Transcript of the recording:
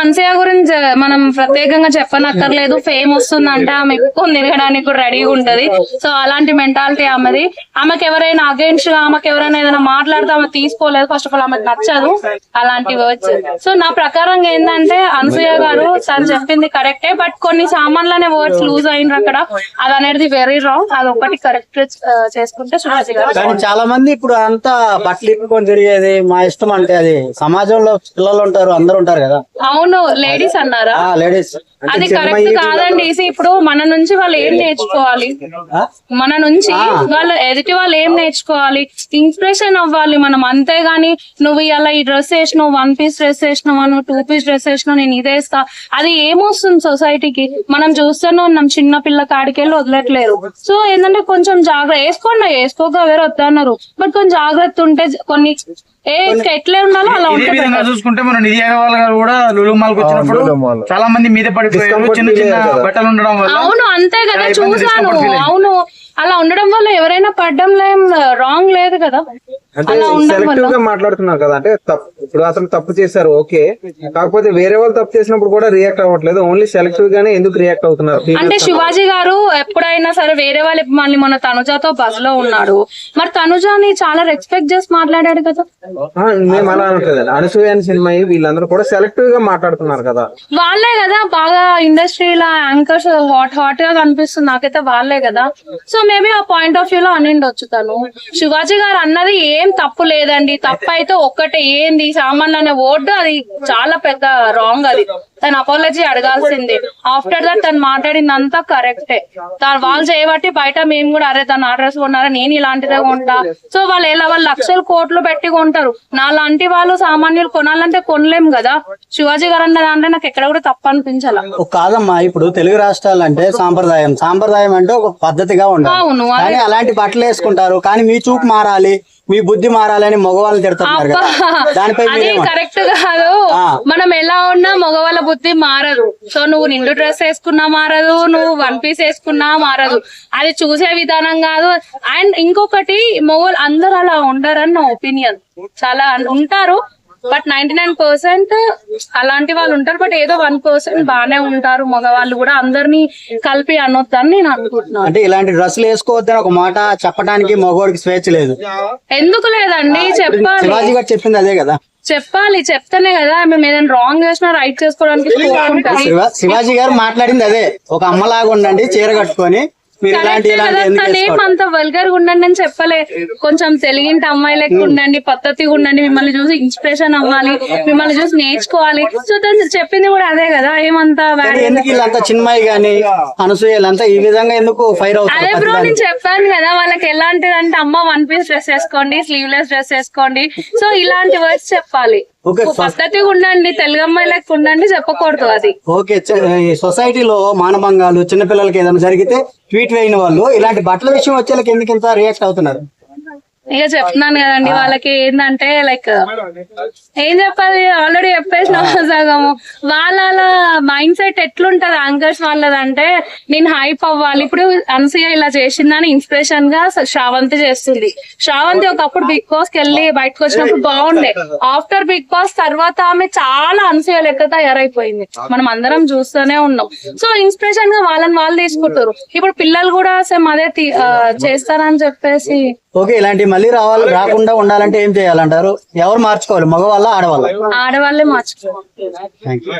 అన్సయ గురించి మనం ప్రత్యేకంగా చెప్పనక్కర్లేదు. ఫేమ్ వస్తుందంటే ఆమె ఎక్కువ తిరగడానికి కూడా రెడీగా ఉంటది. సో అలాంటి మెంటాలిటీ ఆమెది. ఆమెకి ఎవరైనా అగేన్స్ట్గా ఆమెకి ఎవరైనా ఏదైనా మాట్లాడితే ఆమె తీసుకోలేదు. ఫస్ట్ ఆఫ్ ఆల్ ఆమెకు నచ్చదు అలాంటి వర్డ్స్ సో నా ప్రకారం ఏంటంటే అనసూయ గారు తను చెప్పింది కరెక్టే బట్ కొన్ని సామాన్లనే వర్డ్స్ లూజ్ అయినరు అక్కడ. అది అనేది వెరీ రాంగ్ అది ఒకటి కరెక్ట్ చేసుకుంటే కానీ చాలా మంది ఇప్పుడు అంతా బట్టలు ఇప్పుకొని తిరిగేది మా ఇష్టం అంటే అది. సమాజంలో పిల్లలు ఉంటారు అందరు ఉంటారు కదా. అవును. లేడీస్ అన్నారా? ఆ లేడీస్ అది కరెక్ట్ కాదండి ఇప్పుడు మన నుంచి వాళ్ళు ఏం నేర్చుకోవాలి? మన నుంచి వాళ్ళు ఎదుటి వాళ్ళు ఏం నేర్చుకోవాలి? ఇన్స్పిరేషన్ అవ్వాలి మనం అంతేగాని నువ్వు ఇలా ఈ డ్రెస్ వేసినావు వన్ పీస్ డ్రెస్ వేసినావు నువ్వు టూ పీస్ డ్రెస్ వేసినావు నేను ఇదేస్తా అది ఏమొస్తుంది సొసైటీకి మనం చూస్తూనే ఉన్నాం చిన్న పిల్ల కాడికెళ్ళి వదలట్లేరు సో ఏంటంటే కొంచెం జాగ్రత్త వేసుకోండి వేసుకోక వేరే వద్దన్నారు. బట్ కొంచెం జాగ్రత్త ఉంటే కొన్ని ఎట్లే ఉండాలో అలా ఇదే విధంగా చూసుకుంటే మన నిధి అగర్వాల్ గారు కూడా లులు మాల్కు వచ్చినప్పుడు చాలా మంది మీద పడిపోయారు. చిన్న చిన్న బట్టలు ఉండడం వల్ల అవును అంతే కదా చూసాను. అవును. అలా ఉండడం వల్ల ఎవరైనా పడ్డంలో ఏం రాంగ్ లేదు కదా. అంటే సెలెక్టివ్గా మాట్లాడుతున్నారు కదా అంటే తప్పు ఇప్పుడు అతను తప్పు చేశారు ఓకే. కాకపోతే వేరే వాళ్ళు తప్పు చేసినప్పుడు కూడా రియాక్ట్ అవ్వట్లేదు ఓన్లీ సెలెక్టివ్ గానే ఎందుకు రియాక్ట్ అవుతున్నారు? అంటే శివాజీ గారు ఎప్పుడైనా సరే వేరే వాళ్ళు మళ్ళీ మన తనుజాతో బస్లో ఉన్నాడు. మరి తనుజాని చాలా రెస్పెక్ట్ చేసి మాట్లాడాడు కదా. మేము అలా అనట్లేదు. అనసూయ అని సినిమా వీళ్ళందరూ కూడా సెలెక్టివ్గా మాట్లాడుతున్నారు కదా. వాళ్ళే కదా బాగా ఇండస్ట్రీలో యాంకర్స్ హాట్ హాట్గా కనిపిస్తుంది. నాకైతే వాళ్ళే కదా. సో మేబీ ఆ పాయింట్ ఆఫ్ వ్యూ లో అనిండొచ్చు తను. శివాజీ గారు అన్నది ఏం తప్పు లేదండి. తప్పు అయితే ఒక్కటే. ఏంది? సామాన్లు అనే ఓర్డు అది చాలా పెద్ద రాంగ్ అది. తను అపాలజీ అడగాల్సిందే. ఆఫ్టర్ దట్ తను మాట్లాడింది అంతా కరెక్టే తను వాళ్ళు చేయబట్టి బయట మేము కూడా అరే తను అడ్రస్ కొన్నారా? నేను ఇలాంటిదే కొంటా. సో వాళ్ళు ఎలా వాళ్ళు లక్షలు కోట్లు పెట్టి కొంటారు. నా లాంటి వాళ్ళు సామాన్యులు కొనాలంటే కొనలేం కదా. శివాజీ గారు అన్న దాంట్లో నాకు ఎక్కడ కూడా తప్పు అనిపించాల. కాదమ్మా ఇప్పుడు తెలుగు రాష్ట్రాలు అంటే సాంప్రదాయం. సాంప్రదాయం అంటే ఒక పద్ధతిగా ఉండాలి. అలాంటి బట్టలు వేసుకుంటారు. కానీ మీ చూపు మారాలి. మీ బుద్ధి మారాలని మగవాళ్ళు తిడుతున్నారు కదా. దానిపై అది కరెక్ట్ కాదు. మనం ఎలా ఉన్నా మగవాళ్ళ బుద్ధి మారదు. సో నువ్వు నిండు డ్రెస్ వేసుకున్నా మారదు నువ్వు వన్ పీస్ వేసుకున్నా మారదు. అది చూసే విధానం కాదు. అండ్ ఇంకొకటి మగవాళ్ళు అందరు అలా ఉండరని నా ఒపీనియన్. చాలా ఉంటారు. బట్ నైన్టీ నైన్ పర్సెంట్ అలాంటి వాళ్ళు ఉంటారు బట్ ఏదో వన్ పర్సెంట్ బాగానే ఉంటారు మగవాళ్ళు కూడా. అందరినీ కలిపి అనొద్దని నేను అనుకుంటున్నాను. అంటే ఇలాంటి డ్రెస్సులు వేసుకోవద్దని ఒక మాట చెప్పడానికి మగవాడికి స్వేచ్ఛ లేదు. ఎందుకు లేదండి? చెప్పాలి. శివాజీ గారు చెప్పింది అదే కదా. చెప్పాలి చెప్తేనే కదా. మేము ఏదైనా రాంగ్ చేసినా రైట్ చేసుకోవడానికి శివ- శివాజీ గారు మాట్లాడింది అదే. ఒక అమ్మలాగా ఉండండి చీర కట్టుకొని అంత వల్గర్ ఉండండి అని చెప్పలే. కొంచెం తెలిగింటి అమ్మాయి లెక్క ఉండండి పద్ధతిగా ఉండండి మిమ్మల్ని చూసి ఇన్స్పిరేషన్ అవ్వాలి మిమ్మల్ని చూసి నేర్చుకోవాలి. సో చెప్పింది కూడా అదే కదా ఏమంతా చిన్మయి గాని అనసూయలంతా ఈ విధంగా ఎందుకు ఫైర్ అదే అవుతారు బ్రో నేను చెప్పాను కదా వాళ్ళకి ఎలాంటిది అంటే అమ్మ వన్ పీస్ డ్రెస్ వేసుకోండి స్లీవ్లెస్ డ్రెస్ వేసుకోండి. సో ఇలాంటి వర్డ్స్ చెప్పాలి. పద్ధతిగా ఉండండి తెలుగు అమ్మాయి లెక్క ఉండండి చెప్పకూడదు అది. ఓకే సొసైటీలో మానభంగాలు చిన్నపిల్లలకి ఏదైనా జరిగితే ట్వీట్ వేయని వాళ్ళు ఇలాంటి బట్టల విషయం వచ్చేళ్ళకి ఎందుకు ఇంత రియాక్ట్ అవుతున్నారు? ఇక చెప్తున్నాను కదండి వాళ్ళకి ఏంటంటే లైక్ ఏం చెప్పాలి? ఆల్రెడీ చెప్పేసిన సగము. వాళ్ళ మైండ్ సెట్ ఎట్లుంటది యాంకర్స్ వాళ్ళదంటే నేను హైప్ అవ్వాలి. ఇప్పుడు అనసూయ ఇలా చేసిందని ఇన్స్పిరేషన్గా శ్రావంతి చేస్తుంది. శ్రావంతి ఒకప్పుడు బిగ్ బాస్కి వెళ్ళి బయటకు వచ్చినప్పుడు బాగుండే. ఆఫ్టర్ బిగ్ బాస్ తర్వాత ఆమె చాలా అనసూయ లెక్క తయారైపోయింది. మనం అందరం చూస్తూనే ఉన్నాం. సో ఇన్స్పిరేషన్గా వాళ్ళని వాళ్ళు తీసుకుంటారు. ఇప్పుడు పిల్లలు కూడా సేమ్ అదే చేస్తారని చెప్పేసి ఓకే ఇలాంటి మళ్ళీ రావాలి రాకుండా ఉండాలంటే ఏం చేయాలంటారు? ఎవరు మార్చుకోవాలి? మగవాళ్ళ ఆడవాళ్ళ? ఆడవాళ్ళే మార్చుకోవాలి.